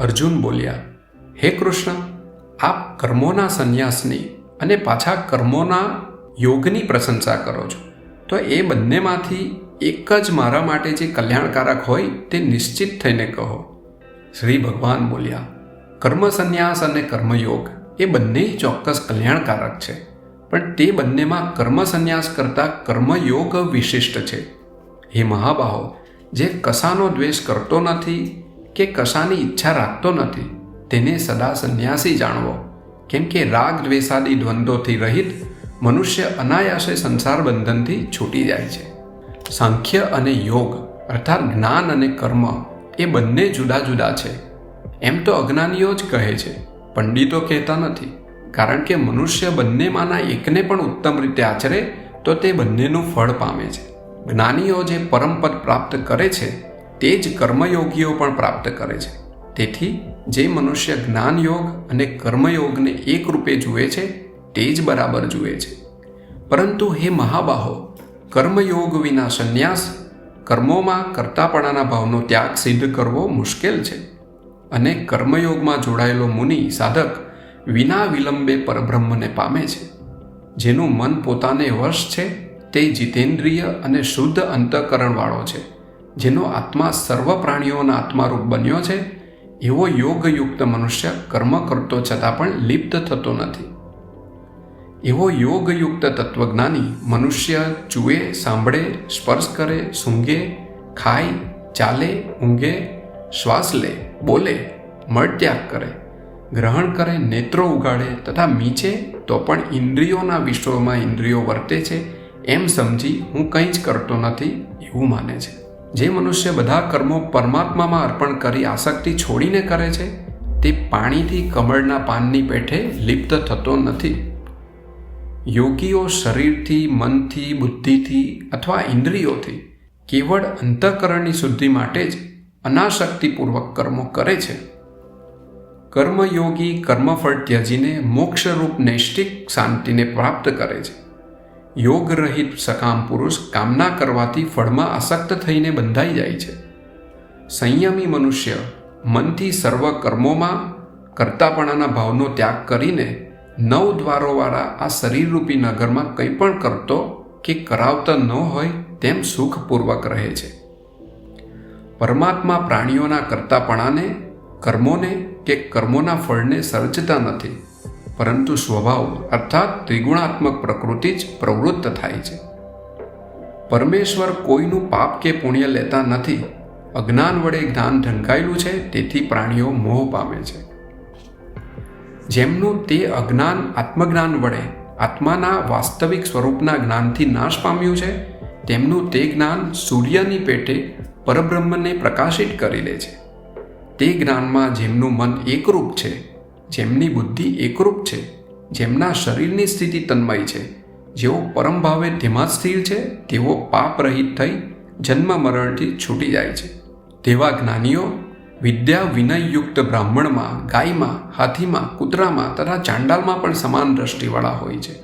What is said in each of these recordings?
અર્જુન બોલ્યા, હે કૃષ્ણ, આપ કર્મોના સંન્યાસની અને પાછા કર્મોના યોગની પ્રશંસા કરો છો. તો એ બંનેમાંથી એક જ મારા માટે જે કલ્યાણકારક હોય તે નિશ્ચિત થઈને કહો. શ્રી ભગવાન બોલ્યા, કર્મ સંન્યાસ અને કર્મયોગ એ બંને ચોક્કસ કલ્યાણકારક છે, પણ તે બંનેમાં કર્મ સંન્યાસ કરતાં કર્મયોગ વિશિષ્ટ છે. હે મહાબાહો, જે કસાનો દ્વેષ કરતો નથી કે કશાની ઈચ્છા રાખતો નથી, તેને સદા સંન્યાસી જાણવો. કેમ કે રાગ દ્વેષાદી દ્વંદ્વોથી રહિત મનુષ્ય અનાયાસે સંસાર બંધનથી છૂટી જાય છે. સાંખ્ય અને યોગ, અર્થાત જ્ઞાન અને કર્મ, એ બંને જુદા જુદા છે. એમ તો અજ્ઞાનીઓ જ કહે છે, પંડિતો કહેતા નથી. કારણ કે મનુષ્ય બંનેમાંના એકને પણ ઉત્તમ રીતે આચરે, તો તે બંનેનું ફળ પામે છે. જ્ઞાનીઓ જે પરમપદ પ્રાપ્ત કરે છે તે જ કર્મયોગીઓ પણ પ્રાપ્ત કરે છે. તેથી, જે મનુષ્ય જ્ઞાનયોગ અને કર્મયોગને એક રૂપે જુએ છે, તે જ બરાબર જુએ છે. પરંતુ હે મહાબાહો, કર્મયોગ વિના સંન્યાસ, કર્મોમાં કરતાપણાના ભાવનો ત્યાગ સિદ્ધ કરવો મુશ્કેલ છે. અને કર્મયોગમાં જોડાયેલો મુનિ, સાધક, વિના વિલંબે પરબ્રહ્મને પામે છે. જેનું મન પોતાને વશ છે, તે જીતેન્દ્રિય અને શુદ્ધ અંતઃકરણવાળો છે. જેનો આત્મા સર્વ પ્રાણીઓના આત્મારૂપ બન્યો છે, એવો યોગયુક્ત મનુષ્ય કર્મ કરતો છતાં પણ લિપ્ત થતો નથી. એવો યોગયુક્ત તત્વજ્ઞાની મનુષ્ય જુએ, સાંભળે, સ્પર્શ કરે, સૂંઘે, ખાય, ચાલે, ઊંઘે, શ્વાસ લે, બોલે મળત્યાગ કરે, ગ્રહણ કરે, નેત્રો ઉગાડે તથા મીચે તો પણ ઇન્દ્રિયોના વિશ્વમાં ઇન્દ્રિયો વર્તે છે, એમ સમજી હું કંઈ જ કરતો નથી એવું માને છે. જે મનુષ્ય બધા કર્મો પરમાત્મામાં અર્પણ કરી આસક્તિ છોડીને કરે છે, તે પાણીથી કમળના પાનની પેઠે લિપ્ત થતો નથી. યોગીઓ શરીરથી, મનથી, બુદ્ધિથી અથવા ઇન્દ્રિયોથી કેવળ અંતઃકરણની શુદ્ધિ માટે જ અનાશક્તિપૂર્વક કર્મો કરે છે. કર્મયોગી કર્મફળ ત્યજીને મોક્ષરૂપ નૈષ્ટિક શાંતિને પ્રાપ્ત કરે છે. યોગ રહિત સકામ પુરુષ કામના કરવાથી ફળમાં આસક્ત થઈને બંધાઈ જાય છે. સંયમી મનુષ્ય મનથી સર્વ કર્મોમાં કરતાપણાના ભાવનો ત્યાગ કરીને નવ દ્વારોવાળા આ શરીરરૂપી નગરમાં કંઈ પણ કરતો કે કરાવતા ન હોય તેમ સુખપૂર્વક રહે છે. પરમાત્મા પ્રાણીઓના કરતાપણાને, કર્મોને કે કર્મોના ફળને સર્જતા નથી. પરંતુ સ્વભાવ અર્થાત ત્રિગુણાત્મક પ્રકૃતિ જ પ્રવૃત્ત થાય છે. પરમેશ્વર કોઈનું પાપ કે પુણ્ય લેતા નથી. અજ્ઞાન વડે જ્ઞાન ઢંકાયેલું છે, તેથી પ્રાણીઓ મોહ પામે છે. જેમનું તે અજ્ઞાન આત્મજ્ઞાન વડે, આત્માના વાસ્તવિક સ્વરૂપના જ્ઞાનથી નાશ પામ્યું છે, તેમનું તે જ્ઞાન સૂર્યની પેટે પરબ્રહ્મને પ્રકાશિત કરી લે છે. તે જ્ઞાનમાં જેમનું મન એકરૂપ છે જેમની બુદ્ધિ એકરૂપ છે, જેમના શરીરની સ્થિતિ તન્મય છે, જેઓ પરમ ભાવે તેમાં સ્થિર છે, તેઓ પાપ રહિત થઈ જન્મ મરણથી છૂટી જાય છે. તેવા જ્ઞાનીઓ વિદ્યા વિનયયુક્ત બ્રાહ્મણમાં, ગાયમાં, હાથીમાં, કૂતરામાં તથા ચાંડાલમાં પણ સમાન દ્રષ્ટિવાળા હોય છે.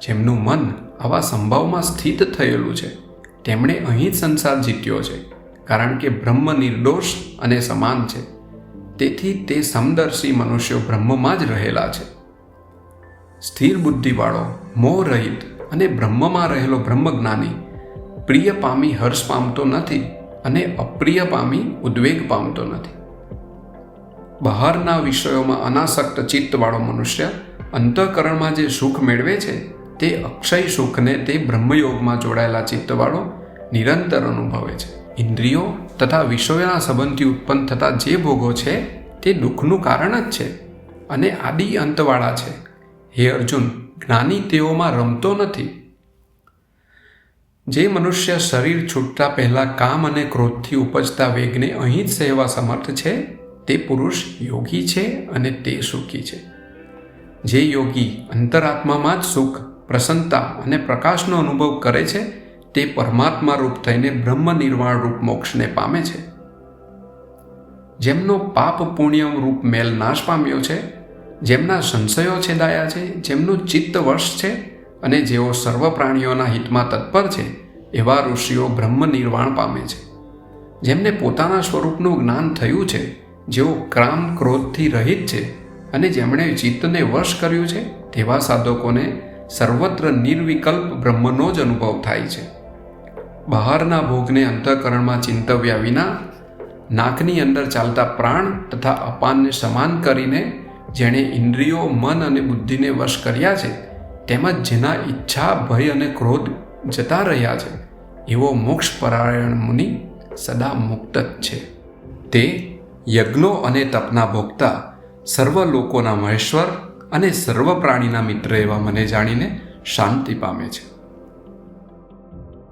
જેમનું મન આવા સંભાવમાં સ્થિત થયેલું છે. તેમણે અહીં જ સંસાર જીત્યો છે, કારણ કે બ્રહ્મ નિર્દોષ અને સમાન છે. તેથી તે સમદર્શી મનુષ્યો બ્રહ્મમાં જ રહેલા છે. સ્થિર બુદ્ધિવાળો મોહ રહિત અને બ્રહ્મમાં રહેલો બ્રહ્મજ્ઞાની, પ્રિય પામી હર્ષ પામતો નથી અને અપ્રિય પામી ઉદ્વેગ પામતો નથી. બહારના વિષયોમાં અનાસક્ત ચિત્તવાળો મનુષ્ય અંતઃકરણમાં જે સુખ મેળવે છે, તે અક્ષય સુખને તે બ્રહ્મયોગમાં જોડાયેલા ચિત્તવાળો નિરંતર અનુભવે છે. ઇન્દ્રિયો તથા વિષયોના સંબંધથી ઉત્પન્ન થતા જે ભોગો છે, તે દુઃખનું કારણ જ છે અને આદિ અંતવાળા છે. હે અર્જુન, જ્ઞાની તેઓમાં રમતો નથી. જે મનુષ્ય શરીર છૂટતા પહેલાં કામ અને ક્રોધથી ઉપજતા વેગને અહીં જ સહેવા સમર્થ છે, તે પુરુષ યોગી છે અને તે સુખી છે. જે યોગી અંતરાત્મામાં જ સુખ, પ્રસન્નતા અને પ્રકાશનો અનુભવ કરે છે તે પરમાત્મા રૂપ થઈને બ્રહ્મ નિર્વાણ રૂપ મોક્ષને પામે છે. જેમનો પાપ પુણ્ય રૂપ મેલ નાશ પામ્યો છે, જેમના સંશયો છેદાયા છે, જેમનું ચિત્ત વશ છે અને જેઓ સર્વ પ્રાણીઓના હિતમાં તત્પર છે, એવા ઋષિઓ બ્રહ્મ નિર્વાણ પામે છે. જેમને પોતાના સ્વરૂપનું જ્ઞાન થયું છે, જેઓ ક્રામ ક્રોધથી રહિત છે અને જેમણે ચિત્તને વશ કર્યું છે, તેવા સાધકોને સર્વત્ર નિર્વિકલ્પ બ્રહ્મનો જ અનુભવ થાય છે. બહારના ભોગને અંતઃકરણમાં ચિંતવ્યા વિના નાકની અંદર ચાલતા પ્રાણ તથા અપાનને સમાન કરીને જેણે ઇન્દ્રિયો, મન અને બુદ્ધિને વશ કર્યા છે, તેમજ જેના ઈચ્છા, ભય અને ક્રોધ જતા રહ્યા છે, એવો મોક્ષ પરાયણ મુનિ સદા મુક્ત જ છે. તે યજ્ઞો અને તપના ભોગતા સર્વ લોકોના મહેશ્વર અને સર્વ પ્રાણીના મિત્ર એવા મને જાણીને શાંતિ પામે છે.